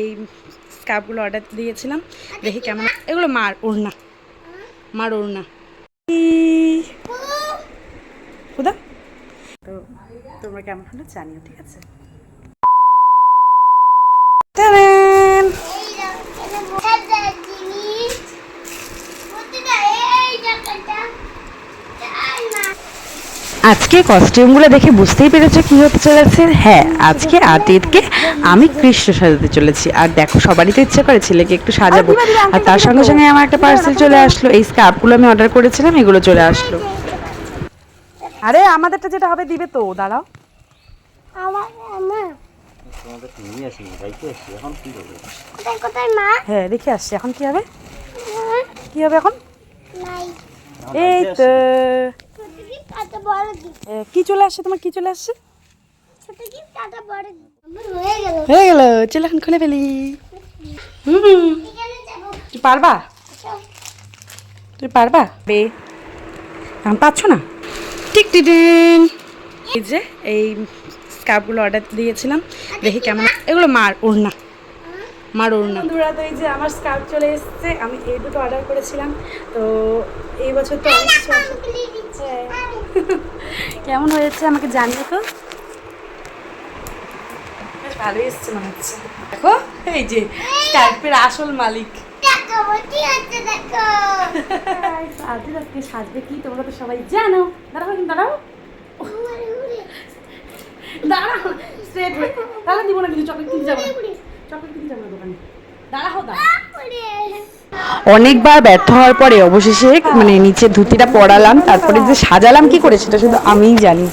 এই স্কার্ফগুলো অর্ডার দিয়েছিলাম। দেখি কেমন এগুলো মার ওড়না। মার ওড়না। খুদা তো তোমরা কেমন হলো জানিও ঠিক আছে? আজকে কস্টিউমগুলো দেখে বুঝতেই পেরেছ কি হতে চলেছে? হ্যাঁ আজকে আতিথকে আমি কৃষ্ণ সাজাতে চলেছি। আর দেখো সবারই তো ইচ্ছে করে ছেলেকে একটু সাজাবো। আর তার সঙ্গে সঙ্গে আমার একটা পার্সেল চলে আসলো। এই স্কার্ফগুলো আমি অর্ডার করেছিলাম এগুলো চলে আসলো। আরে আমাদেরটা যেটা হবে দিবে তো দাঁড়াও। তোমাদের নিয়ে আসি বাইকে আসি। এখন কি করবে কোথায় মা? হ্যাঁ রেখে আসছি। এখন কি হবে? কি হবে এখন? নাই। এই তো। কি চলে আসছে তোমার? কি চলে আসছে? হয়ে গেল। চলে এখন খুলে ফেলি। হুম পারবা? তুই পারবা? বে। এখন পাচ্ছ না? টিক টিটিং এই যে এই স্কার্ফগুলো অর্ডার দিয়েছিলাম। দেখি কেমন এগুলো মার ওড়না। মার ওড়না বন্ধুরা তো এই যে আমার স্কার্ফ চলে এসেছে আমি এই দুটো অর্ডার করেছিলাম। তো এই বছর তো অনেক কিছু হ্যাঁ। কেমন হয়েছে আমাকে জানিয়ে তো? বেশ ভালোই এসছে মনে হচ্ছে। দেখো এই যে স্কার্ফের আসল মালিক। দেখো কি আজকে আজকে সাজবে কি তোমরা তো সবাই জানো। দাঁড়াও কিন্তু দাঁড়াও। দাঁড়াও স্ট্রেট হয়ে। তাহলে দিব না কিছু চকলেট কিনতে যাব। দোকানে দাঁড়াও দাঁড়াও অনেকবার ব্যর্থ হওয়ার পরে অবশেষে মানে নিচে ধুতিটা পরালাম তারপরে যে সাজালাম কি করে সেটা শুধু আমিই জানি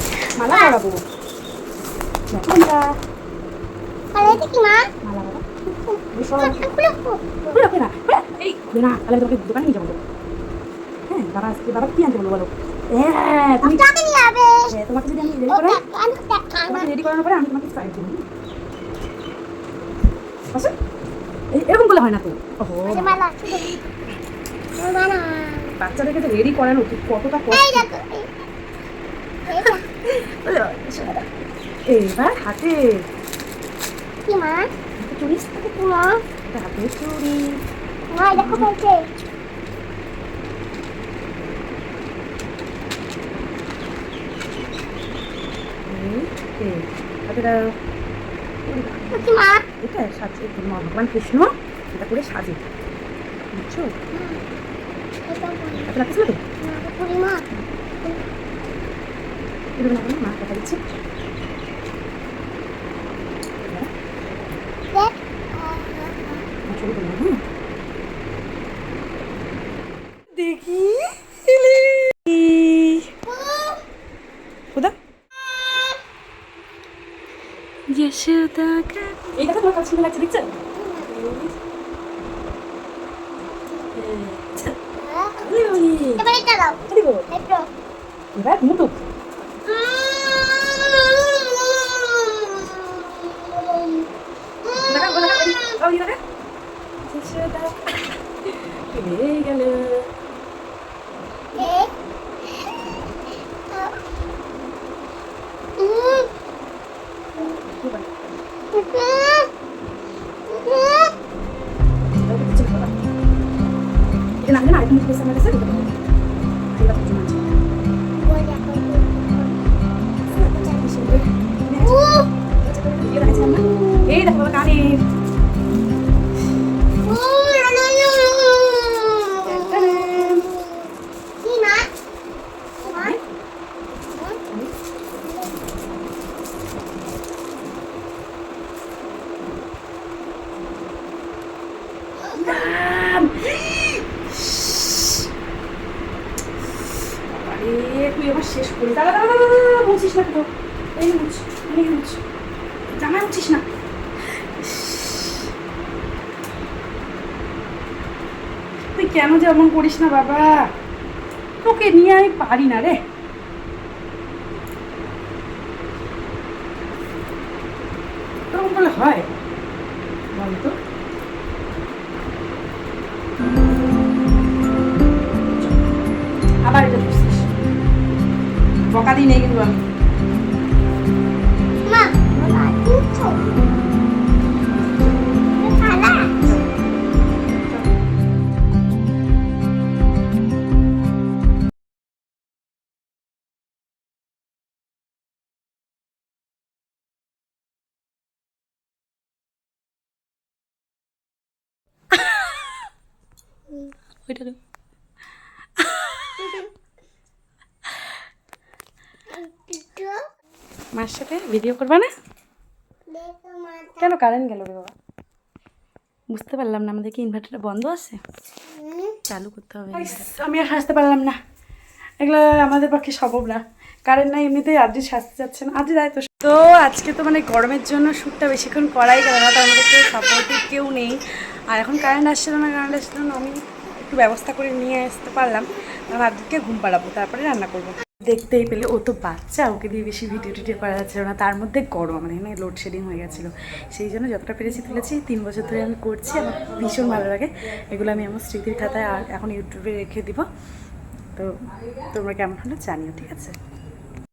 তোমাকে হ্যাঁ হ্যাঁ হ্যাঁ, যদি আমি রেডি করানোর পরে আমি সাইড দেবো এরকম বলে হয় না তো? ওহো। বাচ্চাদেরকে তো রেডি করানো ঠিক কতটা এই কষ্ট এইবার হাতে। কি মা? কি মা হাতে মা দেখো বলছে। এই, এই, হাতে দাও। এটা ভগবান কৃষ্ণ এটা করে সাজে বুঝছ? এটা লাগতেছিল তো? মা। কথা দিচ্ছি। দেখ আমার ছবি তুলবো হ্যাঁ দেখি খুদা এইটা তো তোমার কাছে সুন্দর লাগছে? দেখছেন এবার দেখা দেখা দেখা দেখা যশোদা হয়ে। গেল। আরে তুই শেষ না তো এই না? তুই কেন যে এমন করিস না বাবা? তোকে নিয়ে আমি পারি না রে। এরকম করলে হয়। আবার এটা করছিস বকা দিই নেই কিন্তু আমি। Wait. মার সাথে ভিডিও করবা না? কেন কারেন্ট গেল রে বাবা? বুঝতে পারলাম না আমাদের কি ইনভার্টারটা বন্ধ আছে? চালু করতে হবে আমি আর হাসতে পারলাম না। এগুলো আমাদের পক্ষে সম্ভব না। কারেন্ট নাই এমনিতেই আদ্রি সাজতে যাচ্ছে না। আদ্রি দায় তো। তো আজকে তো মানে গরমের জন্য শ্যুটটা বেশিক্ষণ করাই গেল না তার মধ্যে কেউ সাপোর্টিভ কেউ নেই। আর এখন কারেন্ট আসছিল না কারেন্ট আসছিল না আমি একটু ব্যবস্থা করে নিয়ে আসতে পারলাম। আমি আদ্রিকে ঘুম পাড়াবো তারপরে রান্না করব। দেখতেই পেলে, ও তো বাচ্চা, ওকে দিয়ে বেশি ভিডিও টিডিও করা যাচ্ছিল না, তার মধ্যে গরম মানে এখানে লোডশেডিং হয়ে গেছিল। সেই জন্য যতটা পেরেছি তুলেছি, তিন বছর ধরে আমি করছি, আমার ভীষণ ভালো লাগে। এগুলো আমি আমার স্মৃতির খাতায় আর এখন ইউটিউবে রেখে দিব। তো তোমরা কেমন হলো জানিও, ঠিক আছে?